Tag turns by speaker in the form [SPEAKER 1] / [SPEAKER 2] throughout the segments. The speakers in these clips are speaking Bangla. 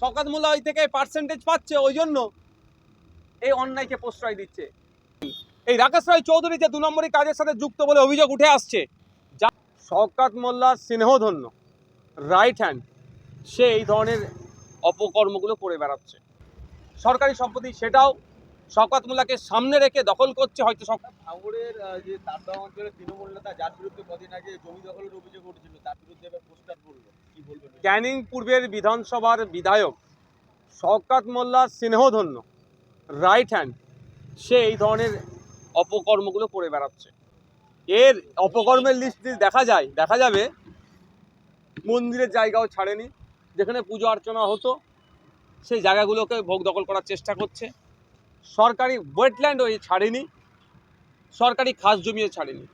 [SPEAKER 1] শওকাত মোল্লা ওই থেকে পার্সেন্টেজ পাচ্ছে ওই জন্য এই অন্যায়কে প্রশ্রয় দিচ্ছে। এই রাকেশ রায় চৌধুরী যে দু নম্বরই কাজের সাথে যুক্ত বলে অভিযোগ উঠে আসছে। যা শওকাত মোল্লার স্নেহধন্য রাইট হ্যান্ড সে এই ধরনের অপকর্মগুলো করে বেড়াচ্ছে। সরকারি সম্পত্তি সেটাও শওকাত মোল্লাকে সামনে রেখে দখল করছে হয়তো
[SPEAKER 2] আহ, যে তারদাহ অঞ্চলের তৃণমূল নেতা যার বিরুদ্ধে কদিন আগে জমি দখলের অভিযোগ উঠেছিল তার বিরুদ্ধে পোস্টার পড়ল। কি বলবেন?
[SPEAKER 1] ক্যানিং পূর্বের বিধানসভার বিধায়ক শওকাত মোল্লার স্নেহধন্য রাইট হ্যান্ড সে এই ধরনের অপকর্মগুলো করে বেড়াচ্ছে। এর অপকর্মের লিস্ট দেখা যায়, দেখা যাবে, মন্দিরের জায়গাও ছাড়েনি, যেখানে পুজো অর্চনা হতো, সেই জায়গাগুলোকে ভোগ দখল করার চেষ্টা করছে। সরকারি ওয়েটল্যান্ডও এ ছাড়েনি, সরকারি খাস জমিও ছাড়েনি।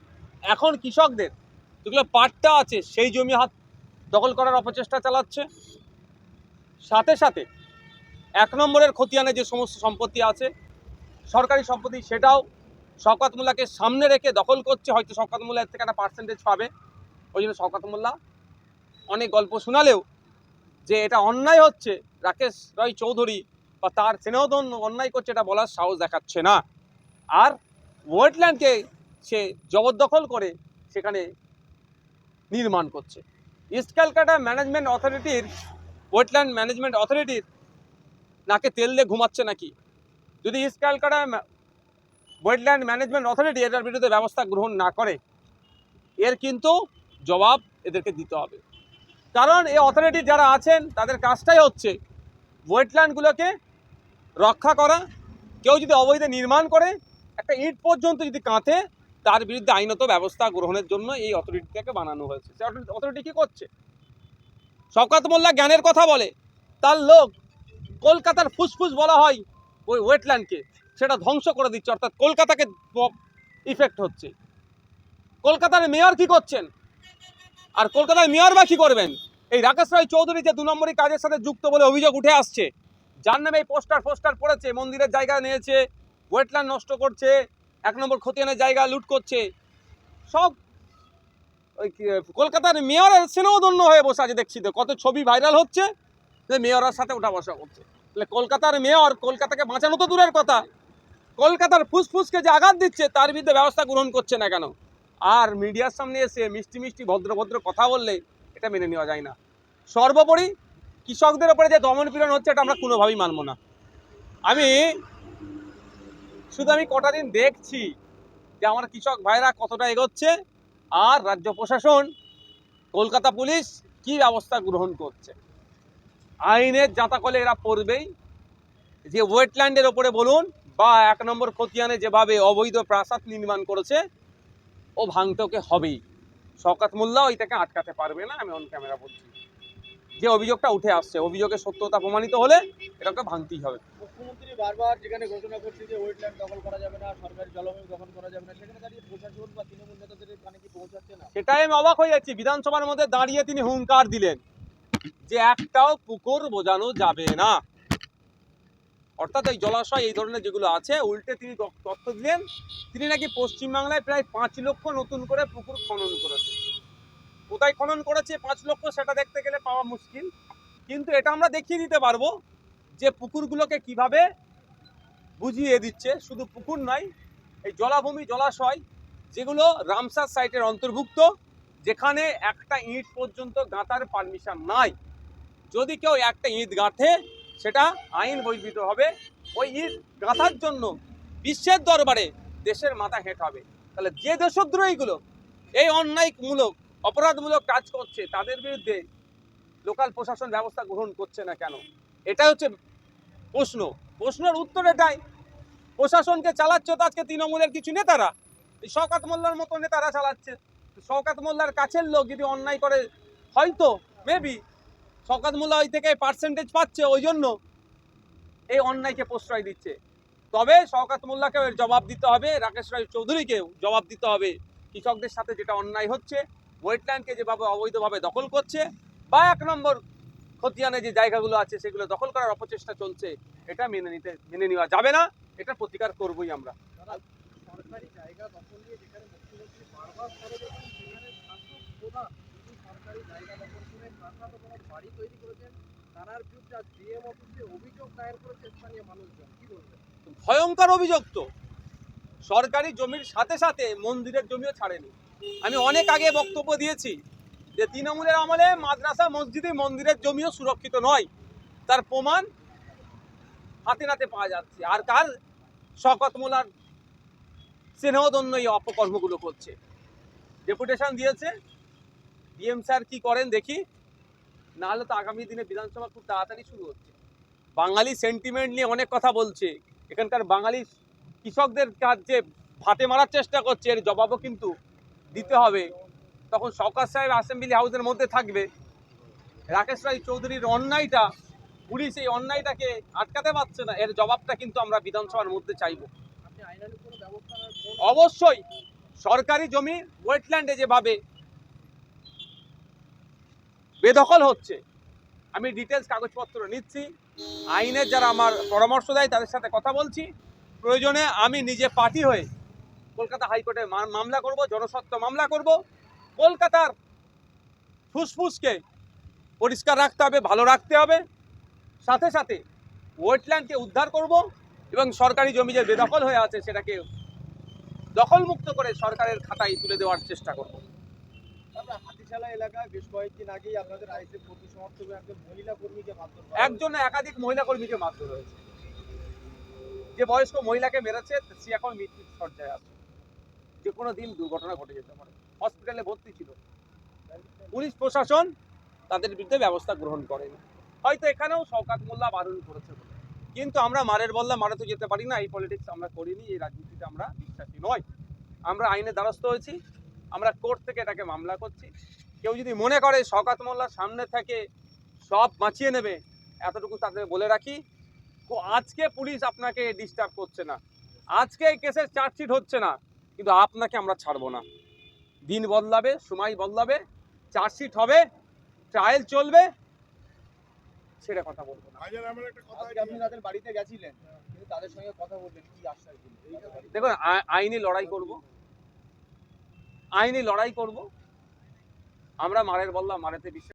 [SPEAKER 1] এখন কৃষকদের, যেগুলো পাট্টা আছে, সেই জমি হাত দখল করার অপচেষ্টা চালাচ্ছে। সাথে সাথে এক নম্বরের খতিয়ানে যে সমস্ত সম্পত্তি আছে, সরকারি সম্পত্তি সেটাও শওকাত মোল্লাকে সামনে রেখে দখল করছে। হয়তো শওকাত মোল্লা এর থেকে একটা পার্সেন্টেজ পাবে। ওই জন্য শওকাত মোল্লা অনেক গল্প শোনালেও যে এটা অন্যায় হচ্ছে, রাকেশ রয় চৌধুরী বা তার স্নেহধন্য অন্যায় করছে, এটা বলার সাহস দেখাচ্ছে না। আর ওয়েটল্যান্ডকে সে জবরদখল করে সেখানে নির্মাণ করছে। ইস্ট ক্যালকাটা ম্যানেজমেন্ট অথরিটির ওয়েটল্যান্ড ম্যানেজমেন্ট অথরিটির নাকে তেল দিয়ে ঘুমাচ্ছে নাকি? যদি east Calcutta wetland management authority এটার বিরুদ্ধে ব্যবস্থা গ্রহণ না করে, এর কিন্তু জবাব এদেরকে দিতে হবে। কারণ এই অথরিটি যারা আছেন, তাদের কাজটাই হচ্ছে ওয়েটল্যান্ডগুলোকে রক্ষা করা। কেউ যদি অবৈধ নির্মাণ করে, একটা ইট পর্যন্ত যদি কাঁথে তার বিরুদ্ধে আইনত ব্যবস্থা গ্রহণের জন্য এই অথরিটিটাকে বানানো হয়েছে। সে অথরিটি কী করছে? শওকাত মোল্লা জ্ঞানের কথা বলে। তার লোক কলকাতার ফুসফুস বলা হয় ওই ওয়েটল্যান্ডকে সেটা ধ্বংস করে দিচ্ছে, অর্থাৎ কলকাতাকে ইফেক্ট হচ্ছে। কলকাতার মেয়র কি করছেন? আর কলকাতার মেয়র বা কী করবেন? এই রাকেশ রায় চৌধুরী যে দু নম্বরই কাজের সাথে যুক্ত বলে অভিযোগ উঠে আসছে, যার নামে এই পোস্টার ফোস্টার পড়েছে, মন্দিরের জায়গা নিয়েছে ওয়েটল্যান্ড নষ্ট করছে এক নম্বর খতিয়ানের জায়গা লুট করছে। সব ওই কলকাতার মেয়রের স্নেহধন্য হয়ে বসে আছে দেখছি তো, কত ছবি ভাইরাল হচ্ছে যে মেয়রের সাথে উঠা বসা করছে। তাহলে কলকাতার মেয়র কলকাতাকে বাঁচানো তো দূরের কথা। কলকাতার ফুসফুসকে যে আঘাত দিচ্ছে, তার বিরুদ্ধে ব্যবস্থা গ্রহণ করছে না কেন? আর মিডিয়ার সামনে এসে মিষ্টি মিষ্টি ভদ্র ভদ্র কথা বললে এটা মেনে নেওয়া যায় না। সর্বোপরি কৃষকদের ওপরে যে দমন পীড়ন হচ্ছে, এটা আমরা কোনোভাবেই মানব না। আমি শুধু আমি কটা দিন দেখছি যে আমার কৃষক ভাইরা কতটা এগোচ্ছে আর রাজ্য প্রশাসন, কলকাতা পুলিশ কি ব্যবস্থা গ্রহণ করছে। আইনের জাতাকলে এরা পড়বেই। যে ওয়েটল্যান্ডের ওপরে বলুন বা এক নম্বর খতিয়ানে যেভাবে অবৈধ প্রাসাদ নির্মাণ করেছে, ও ভাঙতে ওকে হবেই। শওকাত মোল্লা ওইটাকে আটকাতে পারবে না, আমি অন ক্যামেরা বলছি। যে অভিযোগটা উঠে আসছে, অভিযোগের সত্যতা প্রমাণিত হলে এটাকে ভাঙতেই হবে।
[SPEAKER 2] মুখ্যমন্ত্রী বারবার যেখানে ঘোষণা করছে যে ওয়েটল্যান্ড দখল করা যাবে না, সরকারি জলবায়ু দখল করা যাবে না, সেখানে দাঁড়িয়ে প্রশাসন বা তৃণমূল নেতাদের কানে কি পৌঁছাচ্ছে না?
[SPEAKER 1] সেটাই আমি অবাক হয়ে যাচ্ছি। বিধানসভার মধ্যে দাঁড়িয়ে তিনি হুঙ্কার দিলেন যে একটাও পুকুর বোঝানো যাবে না। অর্থাৎ এই জলাশয়, এই ধরনের যেগুলো আছে, উল্টে তিনি তথ্য দিলেন। তিনি নাকি পশ্চিমবাংলায় প্রায় পাঁচ লক্ষ নতুন করে পুকুর খনন করেছে কোথায় খনন করেছে পাঁচ লক্ষ, সেটা দেখতে গেলে পাওয়া মুশকিল। কিন্তু এটা আমরা দেখিয়ে দিতে পারব। যে পুকুরগুলোকে কীভাবে বুঝিয়ে দিচ্ছে, শুধু পুকুর নয়, এই জলাভূমি, জলাশয়, যেগুলো রামসার সাইটের অন্তর্ভুক্ত, যেখানে একটা ইট পর্যন্ত গাঁথার পারমিশন নাই। যদি কেউ একটা ইট গাঁথে, সেটা আইন বৈধ হবে। ওই ইট গাঁথার জন্য বিশ্বের দরবারে দেশের মাথা হেঁট হবে। তাহলে যে দেশদ্রোহীগুলো এই অন্যায়মূলক, অপরাধমূলক কাজ করছে, তাদের বিরুদ্ধে লোকাল প্রশাসন ব্যবস্থা গ্রহণ করছে না কেন? এটা হচ্ছে প্রশ্ন। প্রশ্নের উত্তর এটাই। প্রশাসনকে চালাচ্ছে তো আজকে তৃণমূলের কিছু নেতারা? এই শওকাত মোল্লার মতো নেতারা চালাচ্ছে। শওকাত মোল্লার কাছের লোক যদি অন্যায় করে, হয়তো মেবি শওকাত মোল্লা ওই থেকে পার্সেন্টেজ পাচ্ছে, ওই জন্য এই অন্যায়কে প্রশ্রয় দিচ্ছে। তবে শওকাত মোল্লাকেও এর জবাব দিতে হবে, রাকেশ রায় চৌধুরীকেও জবাব দিতে হবে। কৃষকদের সাথে যেটা অন্যায় হচ্ছে ওয়েটল্যান্ডকে যেভাবে অবৈধভাবে দখল করছে, বা এক নম্বর খতিয়ানে যে জায়গাগুলো আছে সেগুলো দখল করার অপচেষ্টা চলছে এটা মেনে নিতে মেনে নেওয়া যাবে না এটা প্রতিকার করবই আমরা।
[SPEAKER 2] সরকারি জায়গা দখল নিয়ে যেখানে মুখ্যমন্ত্রী বারবার করে সেখানে শাসক প্রধান তিনি সরকারি জায়গা দখল করে প্রাসাদ বাড়ি তৈরি করেছেন থানার বিরুদ্ধে আজ ডিএম অফিসে অভিযোগ দায়ের করেছে স্থানীয় মানুষজন কি বলবেন?
[SPEAKER 1] ভয়ঙ্কর অভিযোগ তো। সরকারি জমির সাথে সাথে মন্দিরের জমিও ছাড়েনি। আমি অনেক আগে বক্তব্য দিয়েছি যে তৃণমূলের আমলে মাদ্রাসা, মসজিদে মন্দিরের জমিও সুরক্ষিত নয়। তার প্রমাণ হাতে নাতে পাওয়া যাচ্ছে। আর কার? শকত মোলার স্নেহদন্য এই অপকর্মগুলো করছে। ডেপুটেশন দিয়েছে। ডিএম স্যার কি করেন দেখি। নাহলে তো আগামী দিনে বিধানসভা খুব তাড়াতাড়ি শুরু হচ্ছে। বাঙালি সেন্টিমেন্ট নিয়ে অনেক কথা বলছে। এখানকার বাঙালি কৃষকদের কাজ যে ভাতে মারার চেষ্টা করছে। এর জবাবও কিন্তু দিতে হবে। তখন সরকার সাহেব অ্যাসেম্বলি হাউসের মধ্যে থাকবে। রাকেশ রায় চৌধুরীর অন্যায়টা, পুলিশ এই অন্যায়টাকে আটকাতে পারছে না, এর জবাবটা কিন্তু আমরা বিধানসভার মধ্যে চাইব। অবশ্যই সরকারি জমি ওয়েটল্যান্ডে যেভাবে বেদখল হচ্ছে, আমি ডিটেলস কাগজপত্র নিচ্ছি, আইনের যারা আমার পরামর্শ দেয় তাদের সাথে কথা বলছি। প্রয়োজনে আমি নিজে পার্টি হয়ে কলকাতা হাইকোর্টে মামলা করব জনস্বত্ব মামলা করব। কলকাতার ফুসফুসকে পরিষ্কার রাখতে হবে ভালো রাখতে হবে। সাথে সাথে ওয়েটল্যান্ডকে উদ্ধার করব এবং সরকারি জমি যে বেদখল হয়ে আছে সেটাকে দখলমুক্ত করে সরকারের খাতায় তুলে দেওয়ার চেষ্টা করব।
[SPEAKER 2] হাতিশালা এলাকায় বেশ কয়েকদিন আগেই আপনাদের আইসিএফ প্রতি সমর্থক একজন মহিলা কর্মীকে মারধর
[SPEAKER 1] একজন একাধিক মহিলা কর্মীকে মারধর হয়েছে। যে বয়স্ক মহিলাকে মেরেছে সে এখন মৃত্যুর সজ্জায় আছে। যে কোনো দিন দুর্ঘটনা ঘটে যেতে পারে। হসপিটালে ভর্তি ছিল। পুলিশ প্রশাসন তাদের বিরুদ্ধে ব্যবস্থা গ্রহণ করেনি। হয়তো এখানেও শওকাত মোল্লা বারণ করেছে কিন্তু আমরা মারের বল্লা মারাতে যেতে পারি না, এই পলিটিক্স আমরা করিনি, এই রাজনীতিতে আমরা বিশ্বাসী নয় আমরা আইনের দ্বারস্থ হয়েছি, আমরা কোর্ট থেকে এটাকে মামলা করছি। কেউ যদি মনে করে শওকাত মোল্লার সামনে থেকে সব বাঁচিয়ে নেবে, এতটুকু তাদের বলে রাখি। আজকে পুলিশ আপনাকে ডিস্টার্ব করছে না। আজকে এই কেসের চার্জশিট হচ্ছে না, কিন্তু আপনাকে আমরা ছাড়বো না। দিন বদলাবে সময় বদলাবে চার্জশিট হবে ট্রায়াল চলবে। সেটা কথা বলব না।
[SPEAKER 2] আপনি তাদের বাড়িতে গেছিলেন কিন্তু তাদের সঙ্গে কথা বললেন কি আশ্বাস দিলেন?
[SPEAKER 1] দেখুন আ- আইনি লড়াই করব। আইনি লড়াই করব। আমরা মারের বললাম মারেতে বিশ্বাস